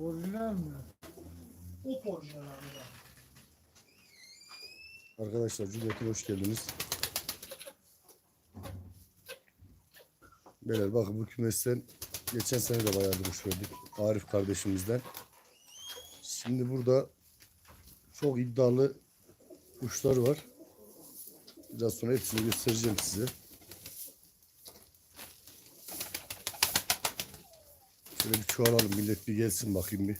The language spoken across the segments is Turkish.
Orijinal mi? Hep orijinal abi. Arkadaşlar Cumhuriyet'e hoş geldiniz. Beyler bakın bu kümesten geçen sene de bayağı duruş verdik. Arif kardeşimizden. Şimdi burada çok iddialı kuşlar var. Biraz sonra hepsini göstereceğim size. Şöyle bir çoğalalım millet bir gelsin bakayım bir.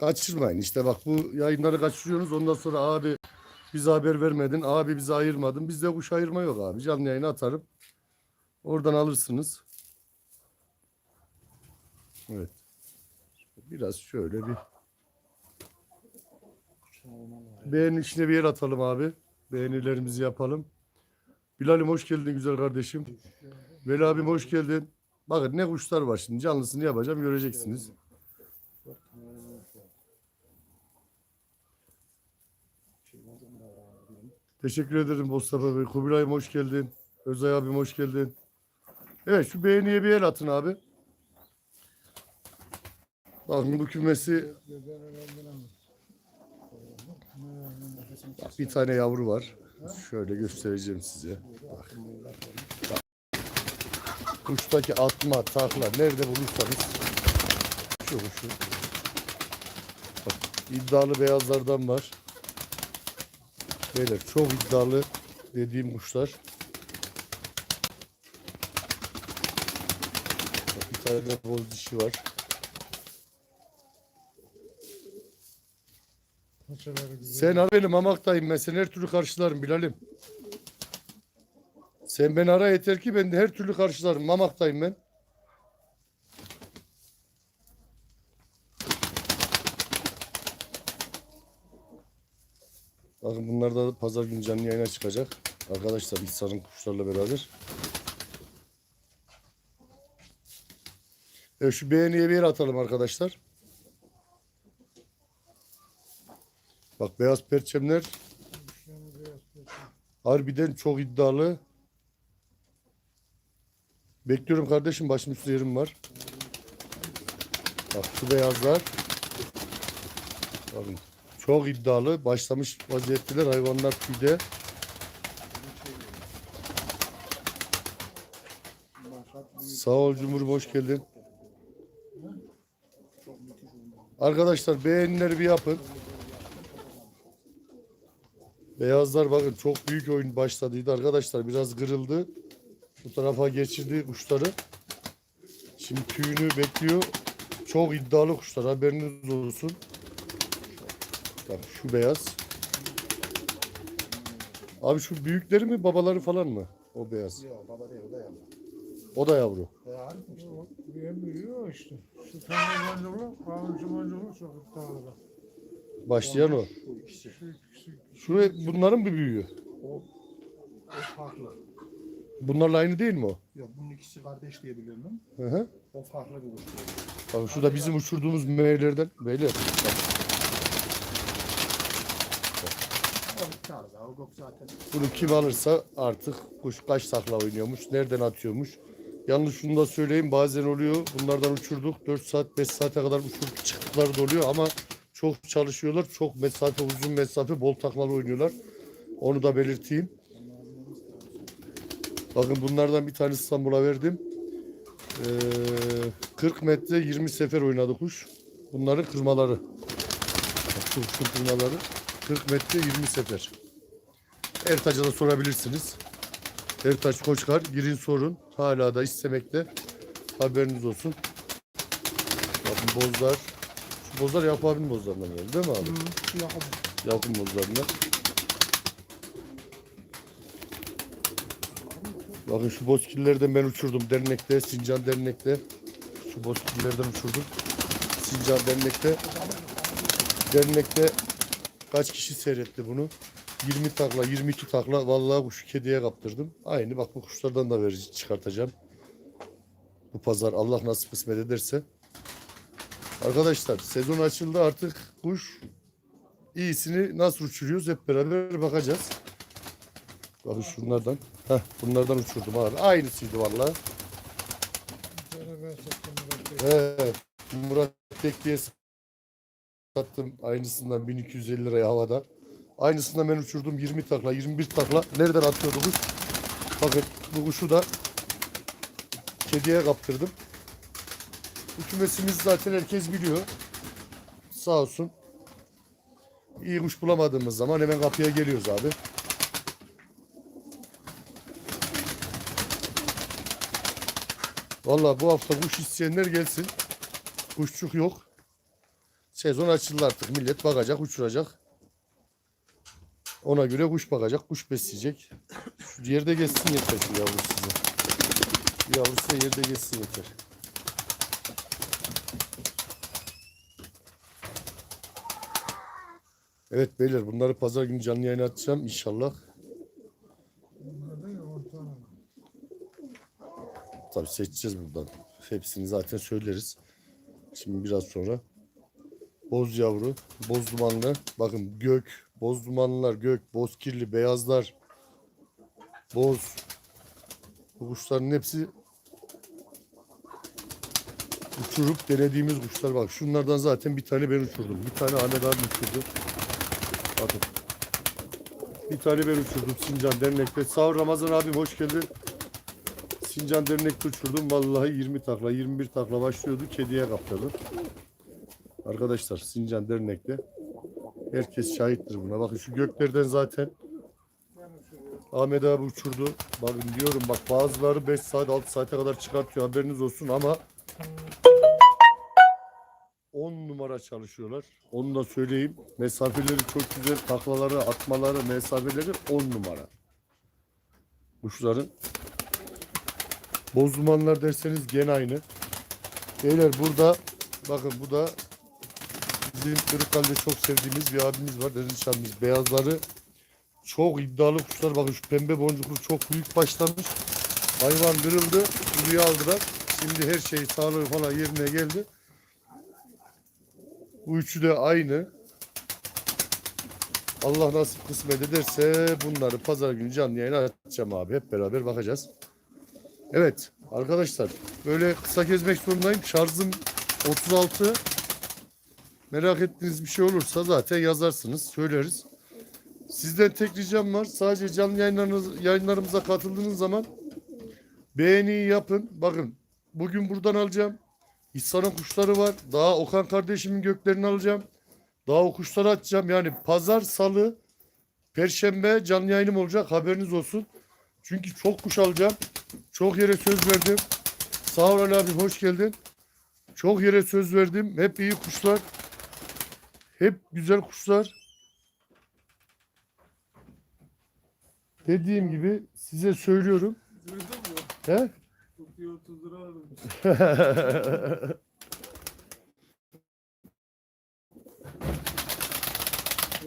Kaçırmayın işte bak bu yayınları kaçırıyorsunuz ondan sonra abi bize haber vermedin abi bize ayırmadın bizde kuş ayırma yok abi canlı yayına atarım. Oradan alırsınız. Evet. Biraz şöyle bir beğeni içine bir yer atalım abi. Beğenilerimizi yapalım. Bilal'im hoş geldin güzel kardeşim. Veli abim hoş geldin. Bakın ne kuşlar var şimdi canlısını yapacağım göreceksiniz. Teşekkür ederim Mustafa Bey. Kubilay'ım hoş geldin. Özay abim hoş geldin. Evet şu beğeniye bir el atın abi. Bakın bu kümesi bir tane yavru var. Şöyle göstereceğim size. Bak. Kuştaki atma, takla nerede bulursanız şu kuşu. Bak, iddialı beyazlardan var. Beyler çok iddialı dediğim kuşlar. Bak, bir tane de boz dişi var. Sen ara beni mamaktayım ben seni her türlü karşılarım Bilal'im. Sen beni ara yeter ki ben de her türlü karşılarım mamaktayım ben. Bakın bunlar da pazar günü canlı yayına çıkacak. Arkadaşlar İhsan'ın kuşlarla beraber. Evet şu beğeniye bir atalım arkadaşlar. Bak beyaz perçemler harbiden çok iddialı. Bekliyorum kardeşim başım üstü yerim var. Bak şu beyazlar. Bakın çok iddialı. Başlamış vaziyetteler hayvanlar tüyde. Sağ ol Cumhur'um hoş geldin. Arkadaşlar beğenileri bir yapın. Beyazlar bakın çok büyük oyun başladıydı arkadaşlar. Biraz kırıldı. Bu tarafa geçirdi kuşları. Şimdi tüyünü bekliyor. Çok iddialı kuşlar haberiniz olsun. Bak şu beyaz. Abi şu büyükleri mi babaları falan mı? O beyaz. Yok baba değil o da yavru. O da yavru. Ya Arif işte. Bir büyüyor işte. Şu tane boncuklu, kavuşu boncuklu çok iddialı bak. Başlayan o. Şu ikisi. Şu ikisi. Şu hep bunların bir büyüğü. O, o farklı. Bunlarla aynı değil mi o? Yok bunun ikisi kardeş diye biliyorum ben. Hı hı. O farklı bir kuş. Bak şu da bizim uçurduğumuz meyvelerden. Beyler. Bak, O. O zaten. Bunu kim alırsa artık kuş kaç takla oynuyormuş, nereden atıyormuş. Yalnız şunu da söyleyeyim bazen oluyor bunlardan uçurduk 4 saat 5 saate kadar uçurup çıktıkları da oluyor ama çok çalışıyorlar. Çok mesafe uzun mesafe bol taklalı oynuyorlar. Onu da belirteyim. Bakın bunlardan bir tane İstanbul'a verdim. Ee, 40 metre 20 sefer oynadı kuş. Bunların kırmaları. Kuşun kırmaları 40 metre 20 sefer. Ertaç'a da sorabilirsiniz. Ertaç Koçkar girin sorun. Hala da istemekte. Haberiniz olsun. Bakın bozlar. Şu bozlar Yakup abinin bozlarından geldi değil mi abi? Hı, Yakup. Yakup'un bozlarından. Bakın şu bozkillerden ben uçurdum dernekte, Sincan dernekte. Şu bozkillerden uçurdum. Sincan dernekte. Dernekte kaç kişi seyretti bunu? 20 takla, 22 takla vallahi kuşu kediye kaptırdım. Aynı bak bu kuşlardan da verici çıkartacağım. Bu pazar Allah nasip kısmet ederse. Arkadaşlar sezon açıldı artık kuş iyisini nasıl uçuruyoruz hep beraber bakacağız. Bakın şunlardan. Heh, bunlardan uçurdum abi. Aynısıydı vallahi. Murat Bey. He, Murat tek diye sattım. Aynısından 1250 liraya havada. Aynısından ben uçurdum 20 takla, 21 takla. Nereden atıyordu kuş? Bakın bu kuşu da kediye kaptırdım. Bu kümesimiz zaten herkes biliyor. Sağ olsun. İyi kuş bulamadığımız zaman hemen kapıya geliyoruz abi. Vallahi bu hafta kuş isteyenler gelsin. Kuşçuk yok. Sezon açıldı artık. Millet bakacak, uçuracak. Ona göre kuş bakacak, kuş besleyecek. Şu yerde geçsin yeter şu yavru size. Yavrusu yerde geçsin yeter. Evet beyler bunları pazar günü canlı yayına atacağım inşallah. Bunlardan ya ortalama. Tabii seçeceğiz buradan. Hepsini zaten söyleriz. Şimdi biraz sonra. Boz yavru, boz dumanlı. Bakın gök, boz dumanlılar, gök, boz kirli, beyazlar, boz. Bu kuşların hepsi uçurup denediğimiz kuşlar. Bak şunlardan zaten bir tane ben uçurdum. Bir tane Ahmet abi uçurdu. Bakın. Bir tane ben uçurdum Sincan Dernek'te. Sağ ol Ramazan abim hoş geldin. Sincan Dernek'te uçurdum. Vallahi 20 takla, 21 takla başlıyordu. Kediye kaptırdı. Arkadaşlar Sincan Dernek'te herkes şahittir buna. Bakın şu göklerden zaten Ahmet abi uçurdu. Bakın diyorum bak bazıları 5 saat 6 saate kadar çıkartıyor haberiniz olsun ama 10 numara çalışıyorlar. Onu da söyleyeyim. Mesafeleri çok güzel. Taklaları, atmaları, mesafeleri 10 numara. Kuşların. Boz dumanlar derseniz gene aynı. Beyler burada bakın bu da bizim Kırıkkale'de çok sevdiğimiz bir abimiz var. Deniz abimiz. Beyazları çok iddialı kuşlar. Bakın şu pembe boncuklu çok büyük başlamış. Hayvan kırıldı. Kuruya aldılar. Şimdi her şey sağlığı falan yerine geldi. Bu üçü de aynı. Allah nasip kısmet ederse bunları pazar günü canlı yayına açacağım abi. Hep beraber bakacağız. Evet arkadaşlar böyle kısa gezmek zorundayım. Şarjım 36. Merak ettiğiniz bir şey olursa zaten yazarsınız. Söyleriz. Sizden tek ricam var. Sadece canlı yayınlarınız, yayınlarımıza katıldığınız zaman beğeni yapın. Bakın bugün buradan alacağım. İhsan'ın kuşları var. Daha Okan kardeşimin göklerini alacağım. Daha o kuşları açacağım. Yani pazar, salı, perşembe canlı yayınım olacak. Haberiniz olsun. Çünkü çok kuş alacağım. Çok yere söz verdim. Sağ ol Ali abi hoş geldin. Çok yere söz verdim. Hep iyi kuşlar. Hep güzel kuşlar. Dediğim gibi size söylüyorum. Duydun? He? Kutuyu 30 lira aldım.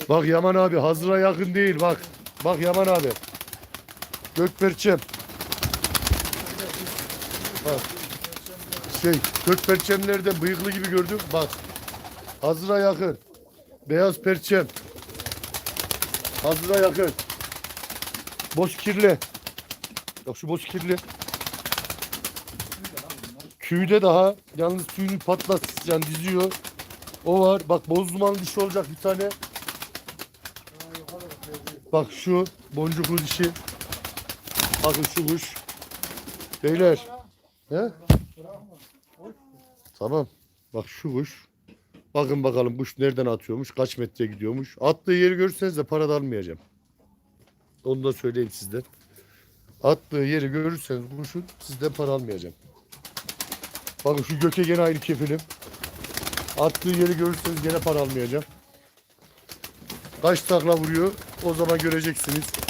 Bak Yaman abi hazıra yakın değil bak. Bak Yaman abi. Gökberçem. Bak. Şey gökperçemlerden bıyıklı gibi gördüm. Bak. Hazıra yakın. Beyaz perçem. Hazıra yakın. Boş kirli. Bak şu boş kirli. Küyde daha. Yalnız tüyünü patlat yani diziyor. O var. Bak boz dişi olacak bir tane. Bak şu boncuklu dişi. Bakın şu kuş. Beyler. He? Tamam. Bak şu kuş. Bakın bakalım kuş nereden atıyormuş. Kaç metre gidiyormuş. Attığı yeri görürseniz de para da almayacağım. Onu da söyleyeyim sizden. Attığı yeri görürseniz kuşun sizden para almayacağım. Bakın şu göke gene aynı kefilim. Attığı yeri görürseniz gene para almayacağım. Kaç takla vuruyor o zaman göreceksiniz.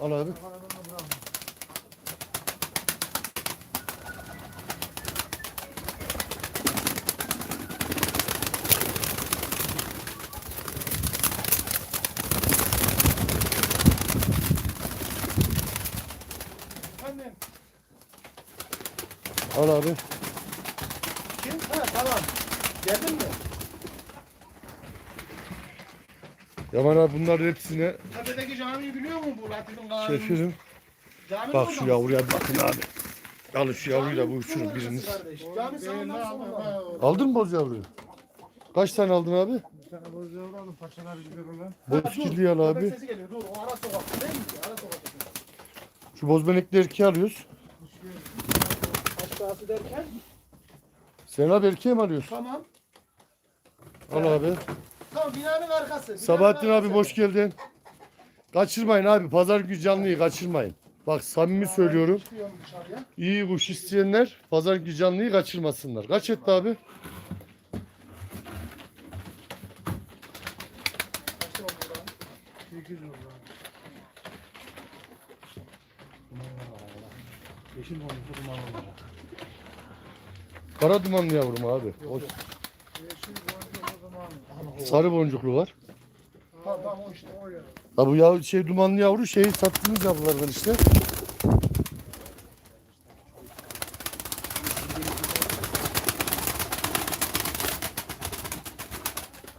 Al abi. Efendim? Al abi. Kim? Ha tamam. Geldin mi? Yaman abi bunların hepsine Tepedeki camiyi biliyor musun bu Latif'in kanunu? şefirim. Cami Bak şu yavruya bir bakın abi. Alın şu yavruyu da bu uçurun biriniz. kardeş. Cami sağından soldan. Aldın mı boz yavruyu? Kaç tane aldın abi? Bir tane boz yavru alın paşalar gider ulan. Bozkirli al abi. Köpek sesi geliyor. Dur o ara sokak değil mi? Ara sokak. Şu bozbenekli erkeği alıyoruz. Aşağısı derken Sen abi erkeği mi alıyorsun? tamam. Al abi. Tamam binanın arkası. binanın Sabahattin abi arkası. hoş geldin. Kaçırmayın abi. Pazar günü canlıyı kaçırmayın. Bak samimi söylüyorum. Çıkıyorum dışarıya. İyi kuş isteyenler pazar günü canlıyı kaçırmasınlar. Kaç etti abi? Kaçta oldu lan? 8 oldu. Yeşil boncuklu duman olacak. Kara dumanlı yavrum abi. O Yeşil boncuk. Sarı boncuklu var. O işte. O ya. Ha bu yav şey dumanlı yavru şeyi sattığımız yavrulardan işte.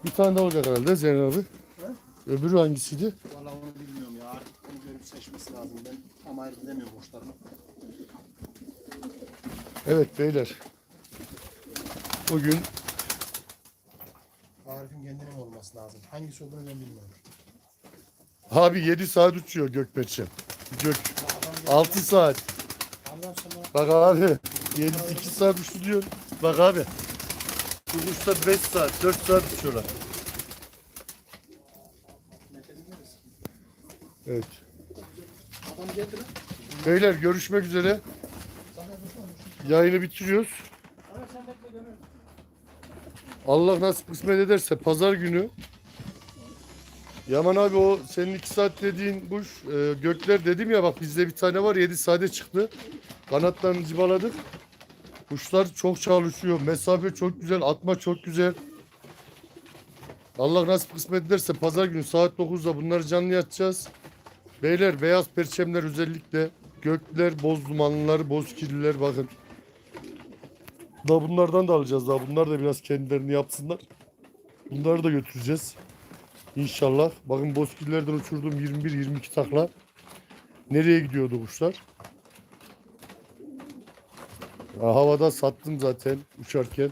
Bir tane daha olacak herhalde Zeynep abi. Öbürü hangisiydi? Vallahi onu bilmiyorum ya. Artık onu görüp seçmesi lazım. Ben tam ayırt edemiyorum kuşlarını. Evet beyler. Bugün Hangisi olduğunu ben bilmiyorum. abi 7 saat uçuyor Gökberkçe. Gök Adam 6 saat. Bak abi 7 2 saat uçtu diyor. Bak abi. Bu kuşlar 5 saat 4 saat uçuyorlar. Evet. Beyler görüşmek üzere. Yayını bitiriyoruz. Allah nasip kısmet ederse pazar günü Yaman abi o senin 2 saat dediğin kuş e, gökler dedim ya bak bizde bir tane var 7 saate çıktı. Kanatlarını cibaladık. Kuşlar çok çalışıyor. Mesafe çok güzel. Atma çok güzel. Allah nasip kısmet ederse pazar günü saat 9'da bunları canlı yatacağız. Beyler beyaz perçemler özellikle gökler, boz dumanlılar, boz kirliler bakın. Da bunlardan da alacağız daha. Bunlar da biraz kendilerini yapsınlar. Bunları da götüreceğiz. İnşallah. Bakın bozkirlerden uçurduğum 21-22 takla. Nereye gidiyordu kuşlar? Ya, havada sattım zaten uçarken.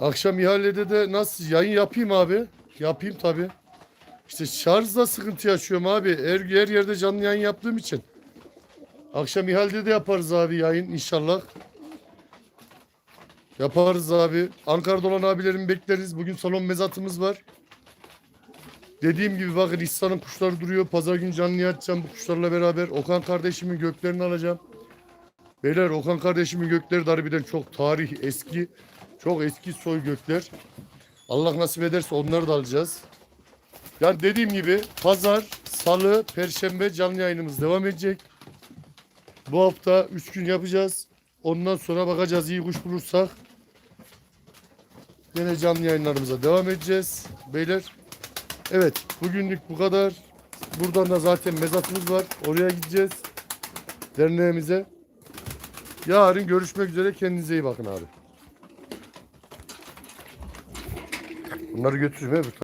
Akşam ihalede de nasıl yayın yapayım abi? Yapayım tabi. İşte şarjda sıkıntı yaşıyorum abi. Her, her yerde canlı yayın yaptığım için. Akşam ihalede de yaparız abi yayın inşallah. Yaparız abi. Ankara'da olan abilerimi bekleriz. Bugün salon mezatımız var. Dediğim gibi bakın İhsan'ın kuşları duruyor. Pazar günü canlı açacağım bu kuşlarla beraber. Okan kardeşimin göklerini alacağım. Beyler Okan kardeşimin gökleri de harbiden çok tarih eski. Çok eski soy gökler. Allah nasip ederse onları da alacağız. Yani dediğim gibi pazar, salı, perşembe canlı yayınımız devam edecek. Bu hafta 3 gün yapacağız. Ondan sonra bakacağız iyi kuş bulursak. Yine canlı yayınlarımıza devam edeceğiz. Beyler. Evet bugünlük bu kadar. Buradan da zaten mezatımız var. Oraya gideceğiz. Derneğimize. Yarın görüşmek üzere. Kendinize iyi bakın abi. Bunları götürme.